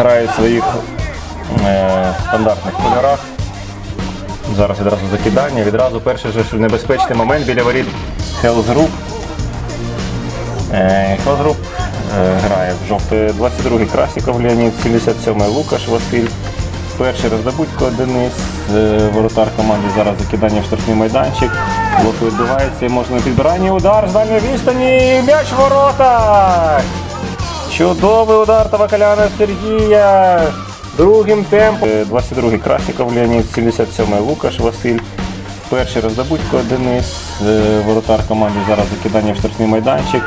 грають в своїх е, стандартних кольорах. Зараз відразу закидання. Відразу перший же небезпечний момент біля воріт Хелзрук. Е, Хелзрук е, грає в жовтий 22-й Красіков Леонід, 77-й Лукаш Василь. Перший роздобудько Денис, е, воротар команди. Зараз закидання в штрафний майданчик. Блок відбувається, можна підбирання. Удар з дальньої відстані. М'яч в воротах! Чудовий удар Тавакаляна Сергія. Другим темпом. Е, 22-й Красіков Леонід, 77-й Лукаш Василь. Перший роздобутько Денис, е, воротар команди. Зараз закидання в штрафний майданчик.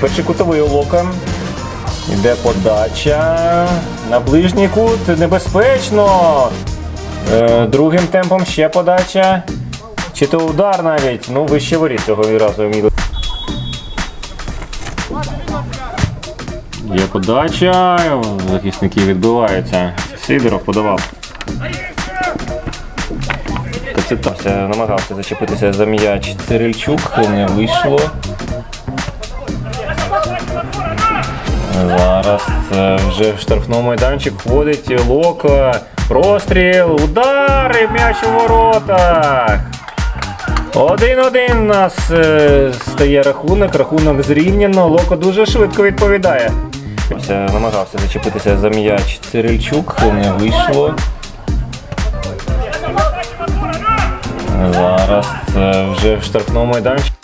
Перший кутовий Лока. Іде подача. На ближній кут небезпечно. Е, другим темпом ще подача. Чи то удар навіть. Ну, вище воріт цього разу вміли. Є подача. Захисники відбиваються. Сидоров подавав. Кацетався, намагався зачепитися за м'яч Цирильчук, не вийшло. Зараз е, вже в штрафному майданчик входить Лока. Простріл, удар і м'яч у воротах. Один-один у нас е, стає рахунок, рахунок зрівняно. Локо дуже швидко відповідає. Е, Намагався зачепитися за м'яч Цирильчук, не вийшло. Зараз е, вже в штрафному майданчику.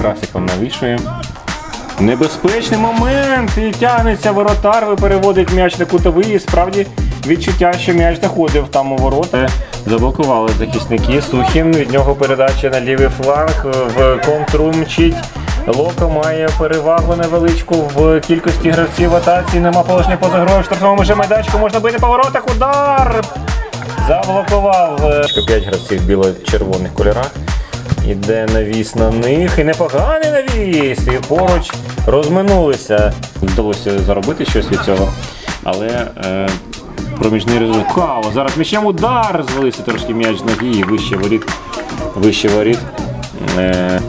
Красиком навішує. Небезпечний момент! І тягнеться воротар, ви переводить м'яч на кутовий. І справді відчуття, що м'яч заходив там у ворота. Заблокували захисники. Сухін. Від нього передача на лівий фланг. В контру мчить. Локо має перевагу невеличку в кількості гравців в атаці. Нема положення поза грою в штрафному вже майданчику. Можна бити по воротах. Удар! Заблокував. 5 гравців в біло-червоних кольорах. Іде навіс на них і непоганий навіс. І поруч розминулися. Вдалося заробити щось від цього. Але е, проміжний результат. Зараз м'ячем удар. Звалився трошки м'яч ноги і вище воріт. Вище воріт. Е, е,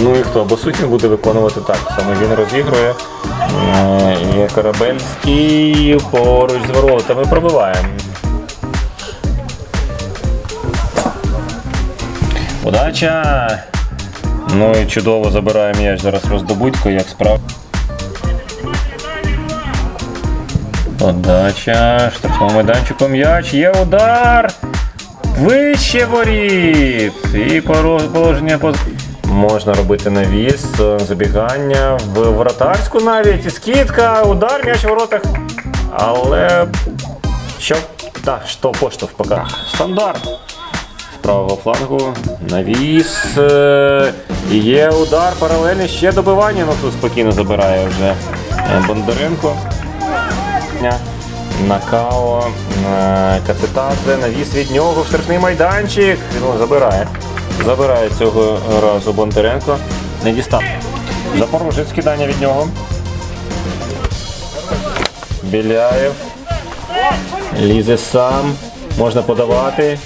ну і хто? Босухін буде виконувати так. Саме він розігрує. Е, і Корабельський поруч з воротами пробиває. Удача! Ну і чудово забирає м'яч зараз роздобудько, як справ. Подача. Штрафному майданчику м'яч. Є удар. Вище воріт. І положення поз... Можна робити навіс, е, забігання в вратарську навіть. І скидка, удар, м'яч в воротах. Але що? Так, що поштовх поки. Стандарт правого флангу. Навіс. е, є удар паралельний, ще добивання. Ну тут спокійно забирає вже е, Бондаренко. Накао. Кацетадзе. Навіс від нього в штрафний майданчик. Ну, забирає. Забирає цього разу Бондаренко. Не дістав. Запорожець кидання від нього. Біляєв. Лізе сам. Можна подавати.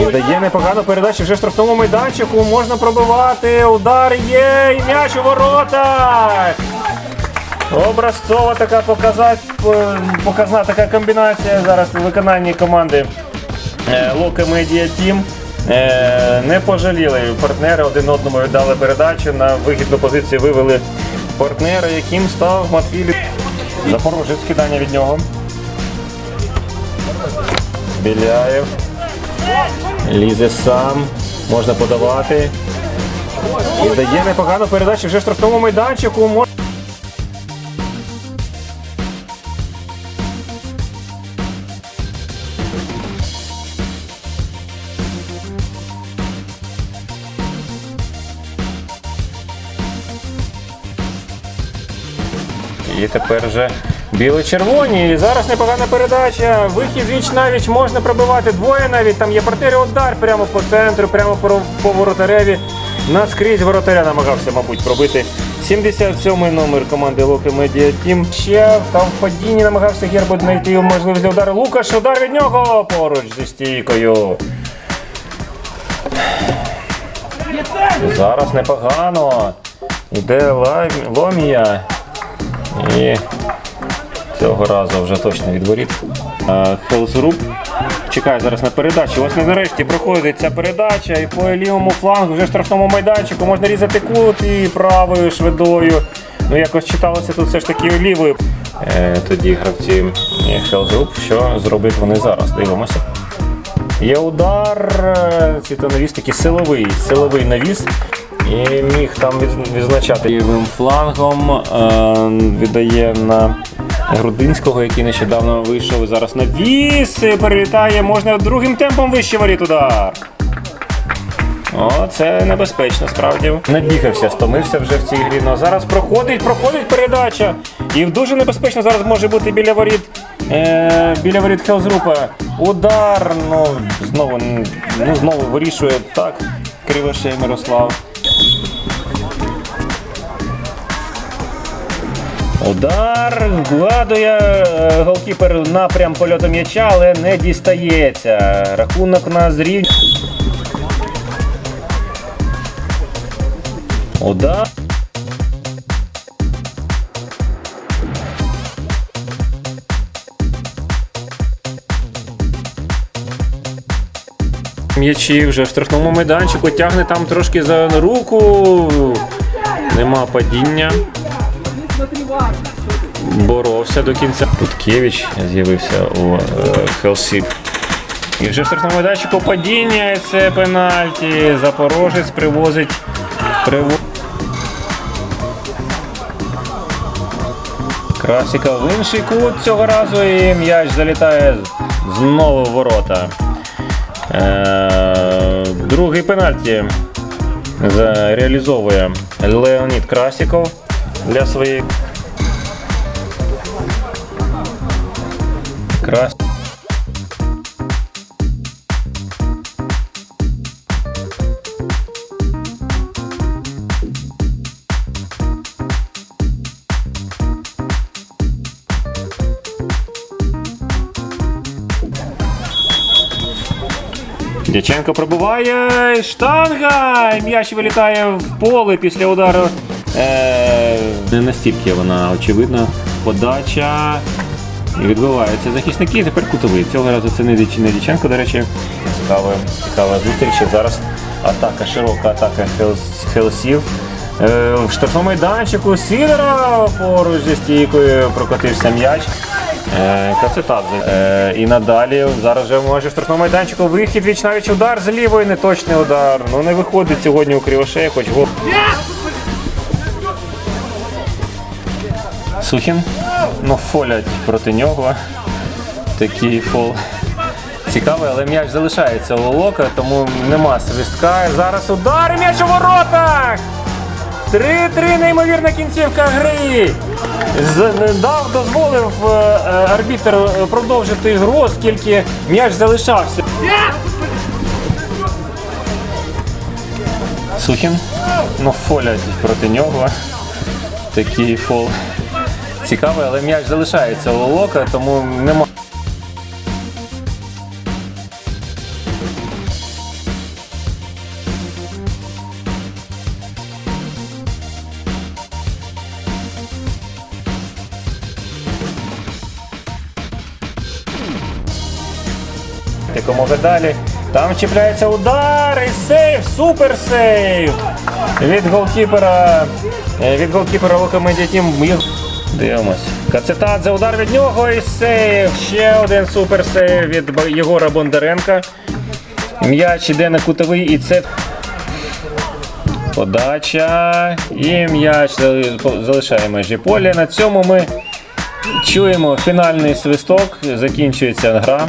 І дає непогану передачу вже штрафному майданчику. Можна пробивати. Удар є. І м'яч у воротах. Образцова така показать, е, показна така комбінація зараз у виконанні команди е, Лока Медіа Тім. Е, Не пожаліли партнери один одному віддали передачу. На вигідну позицію вивели партнера, яким став Матвій Запорожець кидання від нього. Біляєв. Лізе сам, можна подавати. І дає непогану передачу вже в штрафному майданчику. І тепер вже біло-червоні. І зараз непогана передача. Вихід віч навіч можна пробивати двоє навіть. Там є партнери удар прямо по центру, прямо по, по воротареві. Наскрізь воротаря намагався, мабуть, пробити 77-й номер команди Локи Медіа Тім. Ще там в падінні намагався Гербот знайти можливість для удару. Лукаш, удар від нього поруч зі стійкою. Зараз непогано. Іде Ломія. І цього разу вже точно від воріт. Е, чекає зараз на передачу. Ось нарешті проходить ця передача, і по лівому флангу вже штрафному майданчику можна різати кут і правою швидою. Ну якось читалося тут все ж таки лівою. Е, тоді гравці Хелсруп, що зроблять вони зараз? Дивимося. Є удар, е, навіс такий силовий, силовий навіс. І міг там відзначати лівим флангом. Віддає на Грудинського, який нещодавно вийшов. Зараз навіс і перелітає. Можна другим темпом вище воріт удар. О, це небезпечно, справді. Набігався, стомився вже в цій грі. Ну, зараз проходить, проходить передача. І дуже небезпечно зараз може бути біля воріт. Е, біля воріт Хелзрупа. Удар. Ну, знову, ну, знову вирішує так. Кривошей Мирослав. Удар вгадує е, голкіпер напрям польоту м'яча, але не дістається. Рахунок у нас рівень. Удар. М'ячі вже в штрафному майданчику тягне там трошки за руку. Нема падіння. Боровся до кінця. Путкевич з'явився у е, Хелсі. І вже в штрафному майданчику падіння, це пенальті. Запорожець привозить. Приво... Красіка в інший кут цього разу і м'яч залітає знову в ворота. Е, другий пенальті реалізовує Леонід Красіков для своєї. Крас... Дяченко пробиває штанга! і М'яч вилітає в поле після удару. Е, не настільки вона очевидна. Подача. І відбиваються захисники. Тепер кутовий. Цього разу це не Діч- не до речі. Цікава, цікава зустріч. Зараз атака, широка атака Хелсів. Е, в штрафному майданчику Сідора поруч зі стійкою прокотився м'яч. Кацетадзе. Е, і надалі зараз вже може в штрафному майданчику вихід віч навіть удар з лівої, неточний удар. Ну не виходить сьогодні у Кривошея, хоч гол. Сухін. Ну, фолять проти нього. Такий фол. Цікавий, але м'яч залишається у Лолока, тому нема свистка. Зараз удар м'яч у воротах! 3-3 неймовірна кінцівка гри. Дав, дозволив е, е, арбітр е, продовжити гру, оскільки м'яч залишався. Сухін. Ну, фолять проти нього. Такий фол. Цікавий, але м'яч залишається у Лолока, тому нема. Якомога далі. Там чіпляється удар і сейв, супер сейв від голкіпера. е, Від голкіпера Тім. Дивимось. Кацетадзе, удар від нього і сейв. Ще один супер сейв від Єгора Бондаренка. М'яч іде на кутовий і це. Подача. І м'яч залишає межі поля. На цьому ми чуємо фінальний свисток. Закінчується гра.